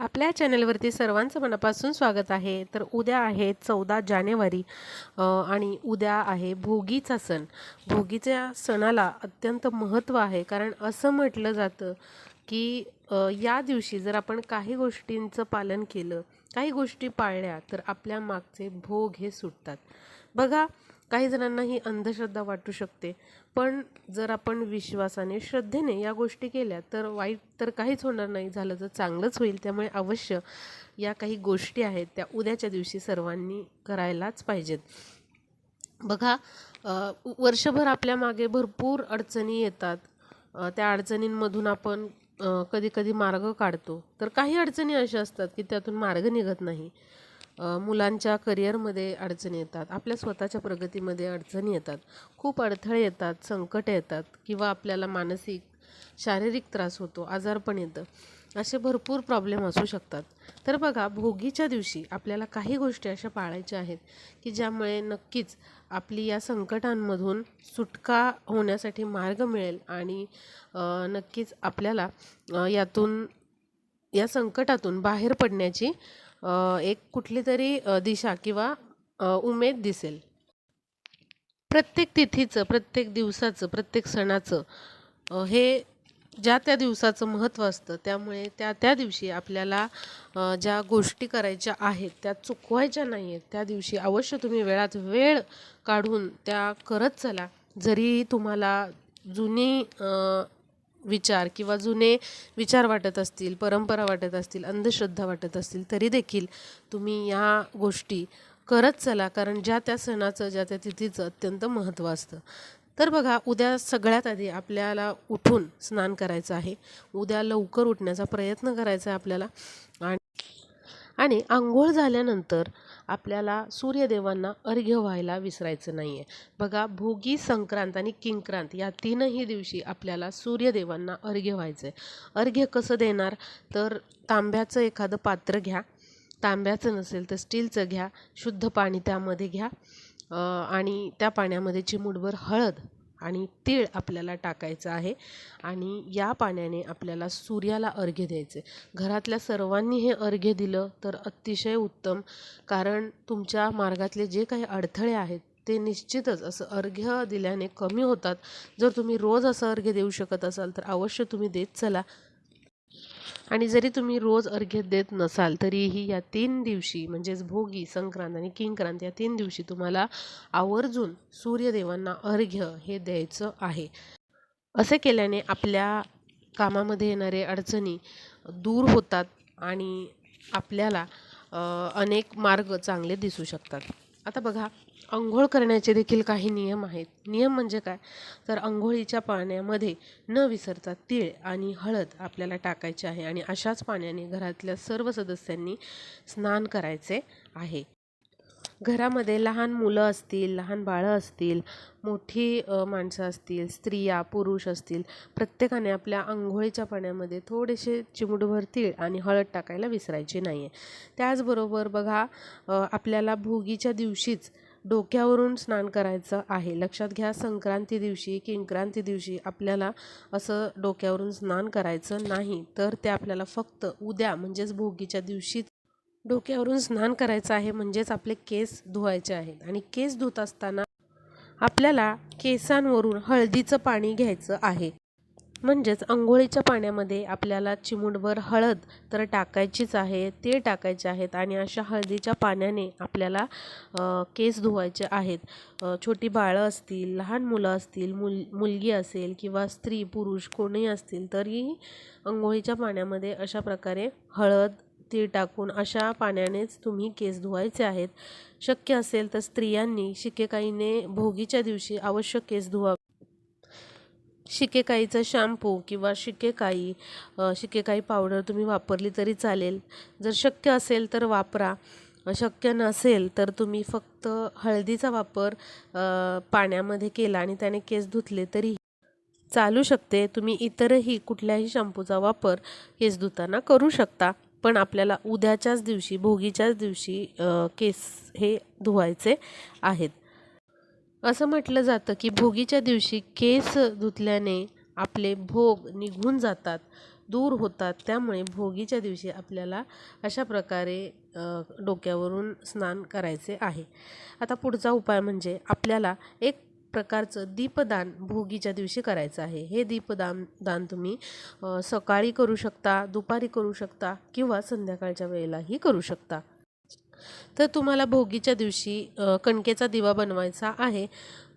आपल्या चॅनलवरती सर्वांचं मनापासून स्वागत आहे. तर उद्या आहे चौदा जानेवारी आणि उद्या आहे भोगीचा सण. भोगीच्या सणाला अत्यंत महत्त्व आहे. कारण असं म्हटलं जातं की या दिवशी जर आपण काही गोष्टींचं पालन केलं काही गोष्टी पाळल्या तर आपल्या मागचे भोग हे सुटतात. बघा काही जणांना ही अंधश्रद्धा वाटू शकते. पण जर आपण विश्वासाने श्रद्धेने या गोष्टी केल्या तर वाईट तर काहीच होणार नाही. झालं तर चांगलंच होईल. त्यामुळे अवश्य या काही गोष्टी आहेत त्या उद्याच्या दिवशी सर्वांनी करायलाच पाहिजेत. बघा वर्षभर आपल्या मागे भरपूर अडचणी येतात. त्या अडचणींमधून आपण कधी कधी मार्ग काढतो. तर काही अडचणी अशा असतात की त्यातून मार्ग निघत नाही. मुलांच्या करिअरमध्ये अडचणी येतात आपल्या स्वतःच्या प्रगतीमध्ये अडचणी येतात खूप अडथळे येतात संकट येतात किंवा आपल्याला मानसिक शारीरिक त्रास होतो आजारपण येतं असे भरपूर प्रॉब्लेम असू शकतात. तर बघा भोगीच्या दिवशी आपल्याला काही गोष्टी अशा पाळायच्या आहेत की ज्यामुळे नक्कीच आपली या संकटांमधून सुटका होण्यासाठी मार्ग मिळेल आणि नक्कीच आपल्याला यातून या संकटातून बाहेर पडण्याची एक कुठली तरी दिशा किंवा उमेद दिसेल. प्रत्येक तिथीचं प्रत्येक दिवसाचं प्रत्येक सणाचं हे ज्या त्या दिवसाचं महत्त्व असतं त्यामुळे त्या त्या दिवशी आपल्याला ज्या गोष्टी करायच्या आहेत त्या चुकवायच्या नाही आहेत त्या दिवशी अवश्य तुम्ही वेळात वेळ काढून त्या करत चला. जरी तुम्हाला जुनी विचार किंवा जुने विचार वाटत असतील परंपरा वाटत असतील अंधश्रद्धा वाटत असतील तरी देखील तुम्ही या गोष्टी करत चला. कारण ज्या त्या सणाचं ज्या त्या तिथीचं अत्यंत महत्त्व असतं. तर बघा उद्या सगळ्यात आधी आपल्याला उठून स्नान करायचं आहे. उद्या लवकर उठण्याचा प्रयत्न करायचा आहे आपल्याला. आणि आणि आंघोळ झाल्यानंतर आपल्याला सूर्यदेवांना अर्घ्य व्हायला विसरायचं नाही आहे बघा भोगी संक्रांत आणि किंक्रांत या तीनही दिवशी आपल्याला सूर्यदेवांना अर्घ्य व्हायचं आहे अर्घ्य कसं देणार? तर तांब्याचं एखादं पात्र घ्या. तांब्याचं नसेल तर स्टीलचं घ्या. शुद्ध पाणी त्यामध्ये घ्या. आणि त्या पाण्यामध्ये चिमूटभर हळद आणि तीळ आपल्याला टाकायचं आहे. आणि या पाण्याने आपल्याला सूर्याला अर्घ्य द्यायचे घरातल्या सर्वांनी हे अर्घ्य दिलं तर अतिशय उत्तम कारण तुमच्या मार्गातले जे काही अडथळे आहेत ते निश्चितच असं अर्घ्य दिल्याने कमी होतात. जर तुम्ही रोज असं अर्घ्य देऊ शकत असाल तर अवश्य तुम्ही देत चला. आणि जरी तुम्ही रोज अर्घ्य देत नसाल तरीही या तीन दिवशी म्हणजेच भोगी संक्रांत आणि किंक्रांत या तीन दिवशी तुम्हाला आवर्जून सूर्यदेवांना अर्घ्य हे द्यायचं आहे. असे केल्याने आपल्या कामामध्ये येणारे अडचणी दूर होतात आणि आपल्याला अनेक मार्ग चांगले दिसू शकतात. आता बघा अंघोळ करण्याचे देखील काही नियम आहेत. नियम म्हणजे काय? तर अंघोळीच्या पाण्यामध्ये न विसरता तीळ आणि हळद आपल्याला टाकायचे आहे आणि अशाच पाण्याने घरातल्या सर्व सदस्यांनी स्नान करायचे आहे. घरामध्ये लहान मुलं असतील लहान बाळं असतील मोठी माणसं असतील स्त्रिया पुरुष असतील प्रत्येकाने आपल्या आंघोळीच्या पाण्यामध्ये थोडेसे चिमुटभर तीळ आणि हळद टाकायला विसरायचे नाही आहे त्याचबरोबर बघा आपल्याला भोगीच्या दिवशीच डोक्यावरून स्नान करायचं आहे. लक्षात घ्या संक्रांती दिवशी किंक्रांती दिवशी आपल्याला असं डोक्यावरून स्नान करायचं नाही. तर ते आपल्याला फक्त उद्या म्हणजेच भोगीच्या दिवशीच डोक्यावरून स्नान करायचं आहे म्हणजेच आपले केस धुवायचे आहेत आणि केस धुत असताना आपल्याला केसांवरून हळदीचं पाणी घ्यायचं आहे. म्हणजेच अंघोळीच्या पाण्यामध्ये आपल्याला चिमुटभर हळद तर टाकायचीच आहे ते टाकायचे आहेत आणि अशा हळदीच्या पाण्याने आपल्याला केस धुवायचे आहेत. छोटी बाळं असतील लहान मुलं असतील मुल मुलगी असेल किंवा स्त्री पुरुष कोणीही असतील तरीही अंघोळीच्या पाण्यामध्ये अशा प्रकारे हळद तीळ टाकून अशा पाण्यानेच तुम्ही केस धुवायचे आहेत. शक्य असेल तर स्त्रियांनी शिकेकाईने भोगीच्या दिवशी आवश्यक केस धुवा. शिकेकाईचा शॅम्पू किंवा शिकेकाई शिकेकाई पावडर तुम्ही वापरली तरी चालेल. जर शक्य असेल तर वापरा. शक्य नसेल तर तुम्ही फक्त हळदीचा वापर पाण्यामध्ये केला आणि त्याने केस धुतले तरी चालू शकते. तुम्ही इतरही कुठल्याही शॅम्पूचा वापर केस धुताना करू शकता. पण आपल्याला उद्याच्याच दिवशी भोगीच्याच दिवशी केस हे धुवायचे आहेत. असं म्हटलं जातं की भोगीच्या दिवशी केस धुतल्याने आपले भोग निघून जातात दूर होतात. त्यामुळे भोगीच्या दिवशी आपल्याला अशा प्रकारे डोक्यावरून स्नान करायचे आहे. आता पुढचा उपाय म्हणजे आपल्याला एक प्रकारचं दीपदान भोगीच्या दिवशी करायचं आहे. हे दीपदान दान तुम्ही सकाळी करू शकता दुपारी करू शकता किंवा संध्याकाळच्या वेळेलाही करू शकता. तर तुम्हाला भोगीच्या दिवशी कणकेचा दिवा बनवायचा आहे.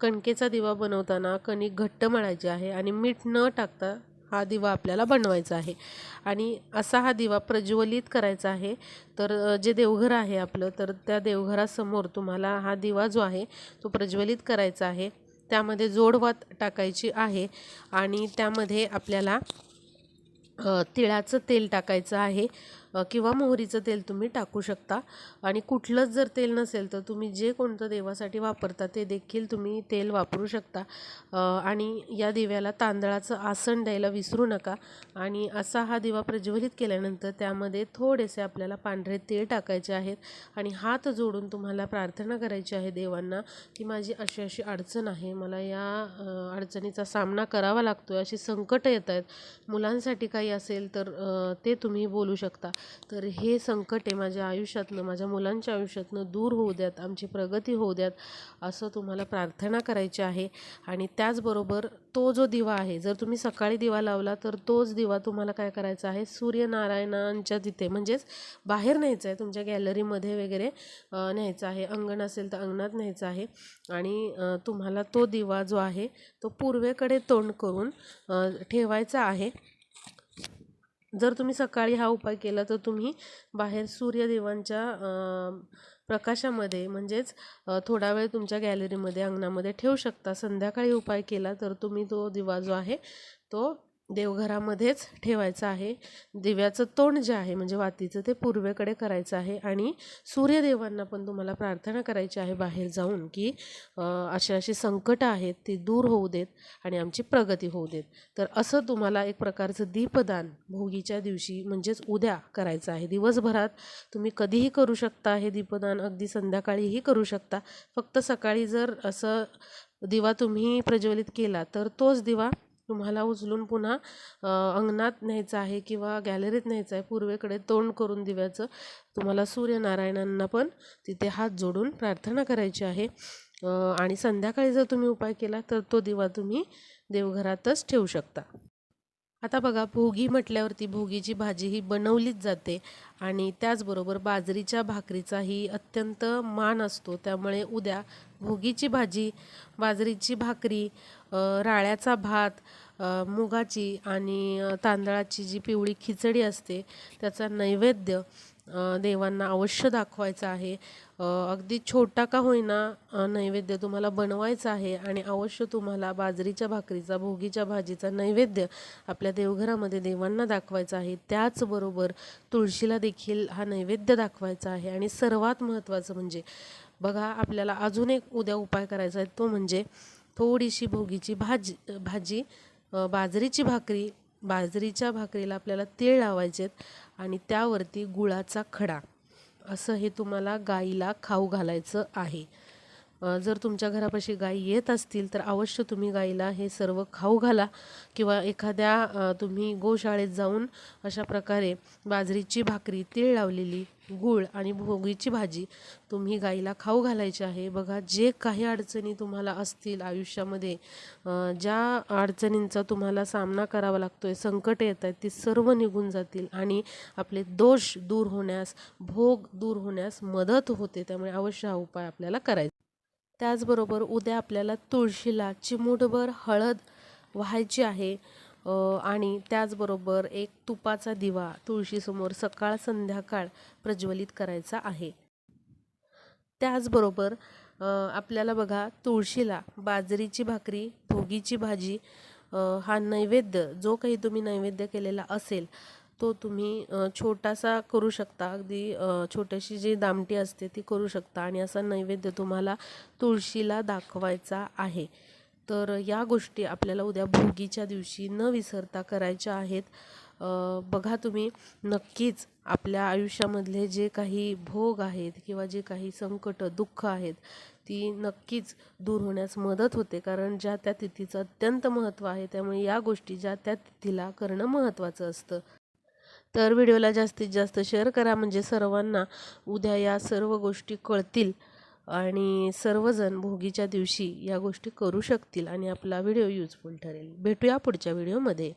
कणकेचा दिवा बनवताना कणिक घट्ट मळायची आहे आणि मीठ न टाकता हा दिवा आपल्याला बनवायचा आहे. आणि असा हा दिवा प्रज्वलित करायचा आहे. तर जे देवघर आहे आपलं तर त्या देवघरासमोर तुम्हाला हा दिवा जो आहे तो प्रज्वलित करायचा आहे. त्यामध्ये जोडवात टाकायची आहे आणि त्यामध्ये आपल्याला तिळाचं तेल टाकायचं आहे. किंवा मोहरीचं तेल तुम्ही टाकू शकता. आणि कुठलंच जर तेल नसेल तर तुम्ही जे कोणतं देवासाठी वापरता ते देखील तुम्ही तेल वापरू शकता. आणि या दिव्याला तांदळाचं आसन द्यायला विसरू नका. आणि असा हा दिवा प्रज्वलित केल्यानंतर त्यामध्ये थोडेसे आपल्याला पांढरे तेल टाकायचे आहेत. आणि हात जोडून तुम्हाला प्रार्थना करायची आहे देवांना की माझी अशी अशी अडचण आहे मला या अडचणीचा सामना करावा लागतो आहे अशी संकटं येत आहेत. मुलांसाठी काही असेल तर ते तुम्ही बोलू शकता. तर हे संकटे माझ्या आयुष्यातनं माझ्या मुलांच्या आयुष्यातनं दूर होऊ द्यात आमची प्रगती होऊ द्यात असं तुम्हाला प्रार्थना करायची आहे. आणि त्याचबरोबर तो जो दिवा आहे जर तुम्ही सकाळी दिवा लावला तर तोच दिवा तुम्हाला काय करायचा आहे? सूर्यनारायणांच्या तिथे म्हणजेच बाहेर न्यायचा आहे तुमच्या गॅलरीमध्ये वगैरे न्यायचं न्यायचा आहे. अंगण असेल तर अंगणात न्यायचं आहे. आणि तुम्हाला तो दिवा जो आहे तो पूर्वेकडे तोंड करून ठेवायचा आहे. जर तुम्ही सकाळी हा उपाय केला तर तुम्ही बाहेर सूर्यदेवांच्या प्रकाशामध्ये म्हणजेच थोडा वेळ तुमच्या गॅलरीमध्ये अंगणामध्ये ठेवू शकता. संध्याकाळी उपाय केला तर तुम्ही तो दिवा जो आहे तो देवघरामध्येच ठेवायचं आहे. दिव्याचं तोंड जे आहे म्हणजे वातीचं ते पूर्वेकडे करायचं आहे आणि सूर्यदेवांना पण तुम्हाला प्रार्थना करायची आहे बाहेर जाऊन की अशी अशी संकटं आहेत ती दूर होऊ देत आणि आमची प्रगती होऊ देत. तर असं तुम्हाला एक प्रकारचं दीपदान भोगीच्या दिवशी म्हणजेच उद्या करायचं आहे. दिवसभरात तुम्ही कधीही करू शकता हे दीपदान अगदी संध्याकाळीही करू शकता. फक्त सकाळी जर असं दिवा तुम्ही प्रज्वलित केला तर तोच दिवा तुम्हाला उचलून पुन्हा अंगणात न्यायचं आहे किंवा गॅलरीत न्यायचं आहे पूर्वेकडे तोंड करून दिव्याचं तुम्हाला सूर्यनारायणांना पण तिथे हात जोडून प्रार्थना करायची आहे. आणि संध्याकाळी जर तुम्ही उपाय केला तर तो दिवा तुम्ही देवघरातच ठेवू शकता. आता बघा भोगी म्हटल्यावरती भोगीची भाजी ही बनवलीच जाते आणि त्याचबरोबर बाजरीच्या भाकरीचाही अत्यंत मान असतो. त्यामुळे उद्या भोगीची भाजी बाजरीची भाकरी राळ्याचा भात मुगाची आणि तांदळाची जी पिवळी खिचडी असते त्याचा नैवेद्य देवांना अवश्य दाखवायचं आहे. अगदी छोटा का होईना नैवेद्य तुम्हाला बनवायचा आहे आणि अवश्य तुम्हाला बाजरीच्या भाकरीचा भोगीच्या भाजीचा नैवेद्य आपल्या देवघरामध्ये देवांना दाखवायचा आहे. त्याचबरोबर तुळशीला देखील हा नैवेद्य दाखवायचा आहे. आणि सर्वात महत्त्वाचं म्हणजे बघा आपल्याला अजून एक उद्या उपाय करायचा आहे. तो म्हणजे थोडीशी भोगीची भाजी भाजी बाजरीची भाकरी बाजरीच्या भाकरीला आपल्याला तीळ लावायचे आहेत आणि त्यावरती गुळाचा खडा. असं हे तुम्हाला गाईला खाऊ घालायचं आहे. जर तुमच्या घरापाशी गाई येत असतील तर अवश्य तुम्ही गाईला हे सर्व खाऊ घाला किंवा एखाद्या तुम्ही गोशाळेत जाऊन अशा प्रकारे बाजरीची भाकरी तीळ लावलेली गूळ आणि भोगीची भाजी तुम्ही गाईला खाऊ घालायची आहे. बघा जे काही अडचणी तुम्हाला असतील आयुष्यामध्ये ज्या अडचणींचा तुम्हाला सामना करावा लागतो आहे संकट येत आहेत ती सर्व निघून जातील आणि आपले दोष दूर होण्यास भोग दूर होण्यास मदत होते. त्यामुळे अवश्य हा उपाय आपल्याला करायचा. त्याचबरोबर उद्या आपल्याला तुळशीला चिमूटभर हळद व्हायची आहे. आणि त्याचबरोबर एक तुपाचा दिवा तुळशीसमोर सकाळ संध्याकाळ प्रज्वलित करायचा आहे. त्याचबरोबर आपल्याला बघा तुळशीला बाजरीची भाकरी भोगीची भाजी हा नैवेद्य जो काही तुम्ही नैवेद्य केलेला असेल तो तुम्ही छोटासा करू शकता. अगदी छोटीशी जी दामटी असते ती करू शकता आणि असा नैवेद्य तुम्हाला तुळशीला दाखवायचा आहे. तर या गोष्टी आपल्याला उद्या भोगीच्या दिवशी न विसरता करायच्या आहेत. बघा तुम्ही नक्कीच आपल्या आयुष्यामधले जे काही भोग आहेत किंवा जे काही संकट दुःख आहेत ती नक्कीच दूर होण्यास मदत होते. कारण ज्या त्या तिथीचं अत्यंत महत्त्व आहे त्यामुळे या गोष्टी ज्या त्या तिथीला करणं महत्त्वाचं असतं. तर व्हिडिओला जास्तीत जास्त शेअर करा. म्हणजे सर्वांना उद्या या सर्व गोष्टी कळतील. आणि सर्वजण भोगीच्या दिवशी या गोष्टी करू शकतील आणि आपला व्हिडिओ युजफुल ठरेल. भेटूया पुढच्या व्हिडिओमध्ये.